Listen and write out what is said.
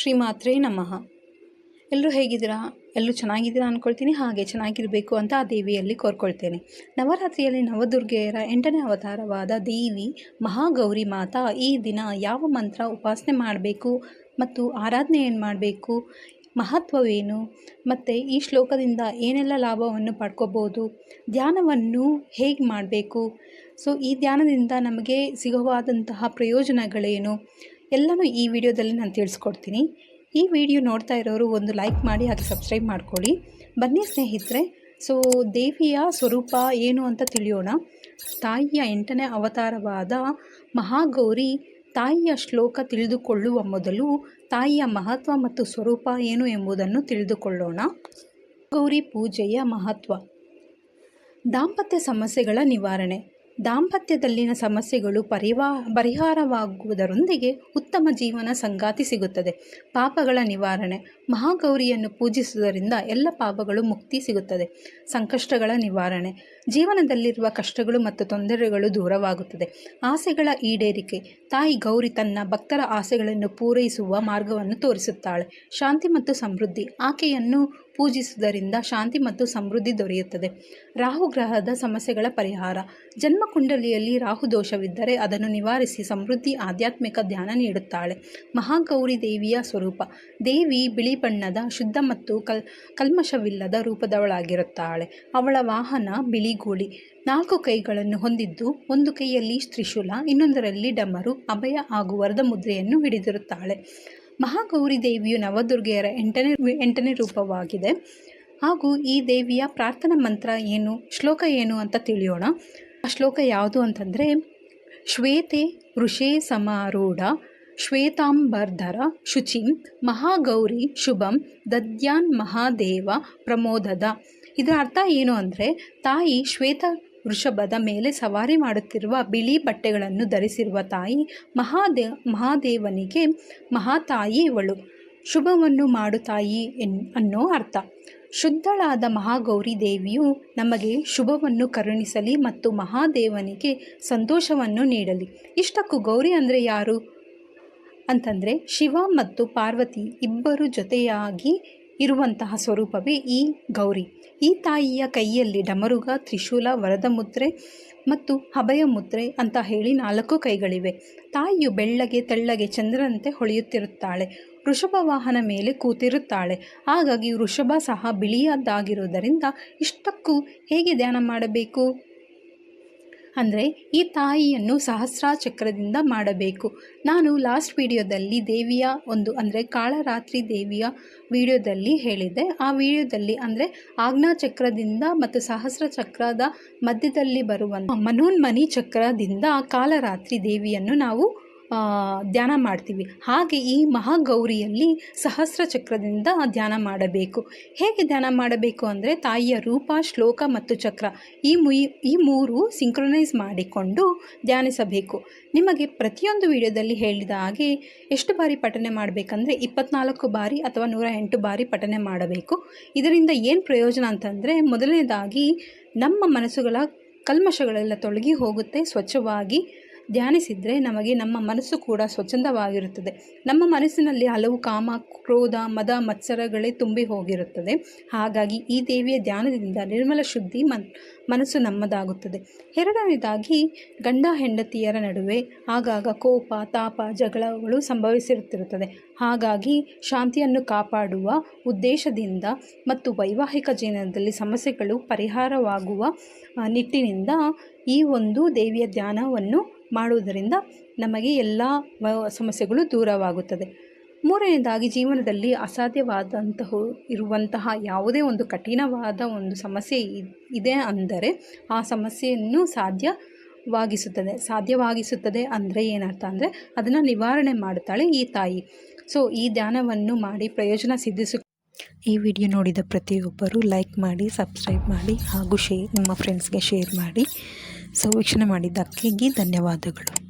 ಶ್ರೀಮಾತ್ರೇ ನಮಃ. ಎಲ್ಲರೂ ಹೇಗಿದ್ದೀರಾ? ಎಲ್ಲರೂ ಚೆನ್ನಾಗಿದ್ದೀರಾ ಅಂದ್ಕೊಳ್ತೀನಿ ಹಾಗೆ ಚೆನ್ನಾಗಿರಬೇಕು ಅಂತ ಆ ದೇವಿಯಲ್ಲಿ ಕೋರ್ಕೊಳ್ತೇನೆ. ನವರಾತ್ರಿಯಲ್ಲಿ ನವದುರ್ಗೆಯರ ಎಂಟನೇ ಅವತಾರವಾದ ದೇವಿ ಮಹಾಗೌರಿ ಮಾತಾ ಈ ದಿನ ಯಾವ ಮಂತ್ರ ಉಪಾಸನೆ ಮಾಡಬೇಕು ಮತ್ತು ಆರಾಧನೆ ಏನು ಮಾಡಬೇಕು, ಮಹತ್ವವೇನು, ಮತ್ತು ಈ ಶ್ಲೋಕದಿಂದ ಏನೆಲ್ಲ ಲಾಭವನ್ನು ಪಡ್ಕೋಬೋದು, ಧ್ಯಾನವನ್ನು ಹೇಗೆ ಮಾಡಬೇಕು? ಸೊ ಈ ಧ್ಯಾನದಿಂದ ನಮಗೆ ಸಿಗುವಾದಂತಹ ಪ್ರಯೋಜನಗಳೇನು? ಎಲ್ಲನೂ ಈ ವಿಡಿಯೋದಲ್ಲಿ ನಾನು ತಿಳಿಸ್ಕೊಡ್ತೀನಿ. ಈ ವಿಡಿಯೋ ನೋಡ್ತಾ ಇರೋರು ಒಂದು ಲೈಕ್ ಮಾಡಿ, ಹಾಗೆ ಸಬ್ಸ್ಕ್ರೈಬ್ ಮಾಡ್ಕೊಳ್ಳಿ. ಬನ್ನಿ ಸ್ನೇಹಿತರೆ, ಸೊ ದೇವಿಯ ಸ್ವರೂಪ ಏನು ಅಂತ ತಿಳಿಯೋಣ. ತಾಯಿಯ ಎಂಟನೇ ಅವತಾರವಾದ ಮಹಾಗೌರಿ ತಾಯಿಯ ಶ್ಲೋಕ ತಿಳಿದುಕೊಳ್ಳುವ ಮೊದಲು ತಾಯಿಯ ಮಹತ್ವ ಮತ್ತು ಸ್ವರೂಪ ಏನು ಎಂಬುದನ್ನು ತಿಳಿದುಕೊಳ್ಳೋಣ. ಗೌರಿ ಪೂಜೆಯ ಮಹತ್ವ. ದಾಂಪತ್ಯ ಸಮಸ್ಯೆಗಳ ನಿವಾರಣೆ. ದಾಂಪತ್ಯದಲ್ಲಿನ ಸಮಸ್ಯೆಗಳು ಪರಿವಾ, ಪರಿಹಾರವಾಗುವುದರೊಂದಿಗೆ ಉತ್ತಮ ಜೀವನ ಸಂಗಾತಿ ಸಿಗುತ್ತದೆ. ಪಾಪಗಳ ನಿವಾರಣೆ, ಮಹಾಗೌರಿಯನ್ನು ಪೂಜಿಸುವುದರಿಂದ ಎಲ್ಲ ಪಾಪಗಳು ಮುಕ್ತಿ ಸಿಗುತ್ತದೆ. ಸಂಕಷ್ಟಗಳ ನಿವಾರಣೆ, ಜೀವನದಲ್ಲಿರುವ ಕಷ್ಟಗಳು ಮತ್ತು ತೊಂದರೆಗಳು ದೂರವಾಗುತ್ತದೆ. ಆಸೆಗಳ ಈಡೇರಿಕೆ, ತಾಯಿ ಗೌರಿ ತನ್ನ ಭಕ್ತರ ಆಸೆಗಳನ್ನು ಪೂರೈಸುವ ಮಾರ್ಗವನ್ನು ತೋರಿಸುತ್ತಾಳೆ. ಶಾಂತಿ ಮತ್ತು ಸಮೃದ್ಧಿ, ಆಕೆಯನ್ನು ಪೂಜಿಸುವುದರಿಂದ ಶಾಂತಿ ಮತ್ತು ಸಮೃದ್ಧಿ ದೊರೆಯುತ್ತದೆ. ರಾಹು ಗ್ರಹದ ಸಮಸ್ಯೆಗಳ ಪರಿಹಾರ. ಜನ್ಮ ಕುಂಡಲಿಯಲ್ಲಿ ರಾಹು ದೋಷವಿದ್ದರೆ ಅದನ್ನು ನಿವಾರಿಸಿ ಸಮೃದ್ಧಿ, ಆಧ್ಯಾತ್ಮಿಕ ಧ್ಯಾನ ನೀಡುತ್ತಾಳೆ. ಮಹಾಗೌರಿ ದೇವಿಯ ಸ್ವರೂಪ. ದೇವಿ ಬಿಳಿ ಬಣ್ಣದ, ಶುದ್ಧ ಮತ್ತು ಕಲ್, ಕಲ್ಮಶವಿಲ್ಲದ ರೂಪದವಳಾಗಿರುತ್ತಾಳೆ. ಅವಳ ವಾಹನ ಬಿಳಿ ಗೂಳಿ. ನಾಲ್ಕು ಕೈಗಳನ್ನು ಹೊಂದಿದ್ದು, ಒಂದು ಕೈಯಲ್ಲಿ ತ್ರಿಶೂಲ, ಇನ್ನೊಂದರಲ್ಲಿ ಡಮರು, ಅಭಯ ಹಾಗೂ ವರದ ಮುದ್ರೆಯನ್ನು ಹಿಡಿದಿರುತ್ತಾಳೆ. ಮಹಾಗೌರಿ ದೇವಿಯು ನವದುರ್ಗೆಯರ ಎಂಟನೇ ಎಂಟನೇ ರೂಪವಾಗಿದೆ. ಹಾಗೂ ಈ ದೇವಿಯ ಪ್ರಾರ್ಥನಾ ಮಂತ್ರ ಏನು, ಶ್ಲೋಕ ಏನು ಅಂತ ತಿಳಿಯೋಣ. ಆ ಶ್ಲೋಕ ಯಾವುದು ಅಂತಂದರೆ, ಶ್ವೇತೆ ಋಷೇ ಸಮಾರೂಢ, ಶ್ವೇತಾಂಬರ್ಧರ ಶುಚಿಂ, ಮಹಾಗೌರಿ ಶುಭಂ, ದದ್ಯಾನ್ ಮಹಾದೇವ ಪ್ರಮೋದದ. ಇದರ ಅರ್ಥ ಏನು ಅಂದರೆ, ತಾಯಿ ಶ್ವೇತ ವೃಷಭದ ಮೇಲೆ ಸವಾರಿ ಮಾಡುತ್ತಿರುವ ಬಿಳಿ ಬಟ್ಟೆಗಳನ್ನು ಧರಿಸಿರುವ ತಾಯಿ ಮಹಾದೇ, ಮಹಾದೇವನಿಗೆ ಮಹಾತಾಯಿ ಇವಳು. ಶುಭವನ್ನು ಮಾಡು ತಾಯಿ ಎನ್, ಅನ್ನೋ ಅರ್ಥ. ಶುದ್ಧಳಾದ ಮಹಾಗೌರಿ ದೇವಿಯು ನಮಗೆ ಶುಭವನ್ನು ಕರುಣಿಸಲಿ ಮತ್ತು ಮಹಾದೇವನಿಗೆ ಸಂತೋಷವನ್ನು ನೀಡಲಿ. ಇಷ್ಟಕ್ಕೂ ಗೌರಿ ಅಂದರೆ ಯಾರು? ಅಂತಂದರೆ ಶಿವ ಮತ್ತು ಪಾರ್ವತಿ ಇಬ್ಬರು ಜೊತೆಯಾಗಿ ಇರುವಂತಹ ಸ್ವರೂಪವೇ ಈ ಗೌರಿ. ಈ ತಾಯಿಯ ಕೈಯಲ್ಲಿ ಡಮರುಗ, ತ್ರಿಶೂಲ ವರದ ಮುದ್ರೆ ಮತ್ತು ಅಭಯ ಮುದ್ರೆ ಅಂತ ಹೇಳಿ ನಾಲ್ಕು ಕೈಗಳಿವೆ. ತಾಯಿಯು ಬೆಳ್ಳಗೆ, ತೆಳ್ಳಗೆ, ಚಂದ್ರನಂತೆ ಹೊಳೆಯುತ್ತಿರುತ್ತಾಳೆ. ವೃಷಭ ವಾಹನ ಮೇಲೆ ಕೂತಿರುತ್ತಾಳೆ. ಹಾಗಾಗಿ ವೃಷಭ ಸಹ ಬಿಳಿಯದ್ದಾಗಿರುವುದರಿಂದ ಇಷ್ಟಕ್ಕೂ ಹೇಗೆ ಧ್ಯಾನ ಮಾಡಬೇಕು? ಅಂದರೆ ಈ ತಾಯಿಯನ್ನು ಸಹಸ್ರ ಚಕ್ರದಿಂದ ಮಾಡಬೇಕು. ನಾನು ಲಾಸ್ಟ್ ವಿಡಿಯೋದಲ್ಲಿ ದೇವಿಯ ಒಂದು ಅಂದರೆ ಕಾಳರಾತ್ರಿ ದೇವಿಯ ವಿಡಿಯೋದಲ್ಲಿ ಹೇಳಿದೆ ಆ ವಿಡಿಯೋದಲ್ಲಿ ಅಂದರೆ ಆಗ್ನಾ ಚಕ್ರದಿಂದ ಮತ್ತು ಸಹಸ್ರ ಚಕ್ರದ ಮಧ್ಯದಲ್ಲಿ ಬರುವಂಥ ಮನೋನ್ಮನಿ ಚಕ್ರದಿಂದ ಕಾಳರಾತ್ರಿ ದೇವಿಯನ್ನು ನಾವು ಧ್ಯಾನ ಮಾಡ್ತೀವಿ. ಹಾಗೆ ಈ ಮಹಾಗೌರಿಯಲ್ಲಿ ಸಹಸ್ರ ಚಕ್ರದಿಂದ ಧ್ಯಾನ ಮಾಡಬೇಕು. ಹೇಗೆ ಧ್ಯಾನ ಮಾಡಬೇಕು ಅಂದರೆ ತಾಯಿಯ ರೂಪ, ಶ್ಲೋಕ ಮತ್ತು ಚಕ್ರ ಈ ಈ ಮೂರು ಸಿಂಕ್ರೊನೈಸ್ ಮಾಡಿಕೊಂಡು ಧ್ಯಾನಿಸಬೇಕು. ನಿಮಗೆ ಪ್ರತಿಯೊಂದು ವಿಡಿಯೋದಲ್ಲಿ ಹೇಳಿದ ಹಾಗೆ ಎಷ್ಟು ಬಾರಿ ಪಠನೆ ಮಾಡಬೇಕಂದ್ರೆ ಇಪ್ಪತ್ನಾಲ್ಕು ಬಾರಿ ಅಥವಾ ನೂರ ಎಂಟು ಬಾರಿ ಪಠನೆ ಮಾಡಬೇಕು. ಇದರಿಂದ ಏನು ಪ್ರಯೋಜನ ಅಂತಂದರೆ ಮೊದಲನೇದಾಗಿ ನಮ್ಮ ಮನಸ್ಸುಗಳ ಕಲ್ಮಶಗಳೆಲ್ಲ ತೊಲಗಿ ಹೋಗುತ್ತೆ, ಸ್ವಚ್ಛವಾಗಿ ಧ್ಯಾನಿಸಿದರೆ ನಮಗೆ ನಮ್ಮ ಮನಸ್ಸು ಕೂಡ ಸ್ವಚ್ಛಂದವಾಗಿರುತ್ತದೆ. ನಮ್ಮ ಮನಸ್ಸಿನಲ್ಲಿ ಹಲವು ಕಾಮ, ಕ್ರೋಧ, ಮದ, ಮತ್ಸರಗಳೇ ತುಂಬಿ ಹೋಗಿರುತ್ತದೆ. ಹಾಗಾಗಿ ಈ ದೇವಿಯ ಧ್ಯಾನದಿಂದ ನಿರ್ಮಲ ಶುದ್ಧಿ ಮನ್, ಮನಸ್ಸು ನಮ್ಮದಾಗುತ್ತದೆ. ಎರಡನೇದಾಗಿ, ಗಂಡ ಹೆಂಡತಿಯರ ನಡುವೆ ಆಗಾಗ ಕೋಪ, ತಾಪ, ಜಗಳಗಳು ಸಂಭವಿಸಿರುತ್ತಿರುತ್ತದೆ. ಹಾಗಾಗಿ ಶಾಂತಿಯನ್ನು ಕಾಪಾಡುವ ಉದ್ದೇಶದಿಂದ ಮತ್ತು ವೈವಾಹಿಕ ಜೀವನದಲ್ಲಿ ಸಮಸ್ಯೆಗಳು, ಪರಿಹಾರವಾಗುವ ನಿಟ್ಟಿನಿಂದ ಈ ಒಂದು ದೇವಿಯ ಧ್ಯಾನವನ್ನು ಮಾಡುವುದರಿಂದ ನಮಗೆ ಎಲ್ಲ ಸಮಸ್ಯೆಗಳು ದೂರವಾಗುತ್ತದೆ. ಮೂರನೇದಾಗಿ, ಜೀವನದಲ್ಲಿ ಅಸಾಧ್ಯವಾದಂತಹ ಇರುವಂತಹ ಯಾವುದೇ ಒಂದು ಕಠಿಣವಾದ ಒಂದು ಸಮಸ್ಯೆ ಇದೆ ಅಂದರೆ ಆ ಸಮಸ್ಯೆಯನ್ನು ಸಾಧ್ಯವಾಗಿಸುತ್ತದೆ. ಸಾಧ್ಯವಾಗಿಸುತ್ತದೆ ಅಂದರೆ ಏನರ್ಥ ಅಂದರೆ ಅದನ್ನು ನಿವಾರಣೆ ಮಾಡುತ್ತಾಳೆ ಈ ತಾಯಿ. ಸೊ, ಈ ಧ್ಯಾನವನ್ನು ಮಾಡಿ ಪ್ರಯೋಜನ ಸಿದ್ಧಿಸು, ಈ ವಿಡಿಯೋ ನೋಡಿದ ಪ್ರತಿಯೊಬ್ಬರು ಲೈಕ್ ಮಾಡಿ, ಸಬ್ಸ್ಕ್ರೈಬ್ ಮಾಡಿ ಹಾಗೂ ಶೇರ್ ನಿಮ್ಮ ಫ್ರೆಂಡ್ಸ್ಗೆ ಶೇರ್ ಮಾಡಿ. ಸೊ ವೀಕ್ಷಣೆ ಮಾಡಿದ್ದಕ್ಕಾಗಿ ಧನ್ಯವಾದಗಳು.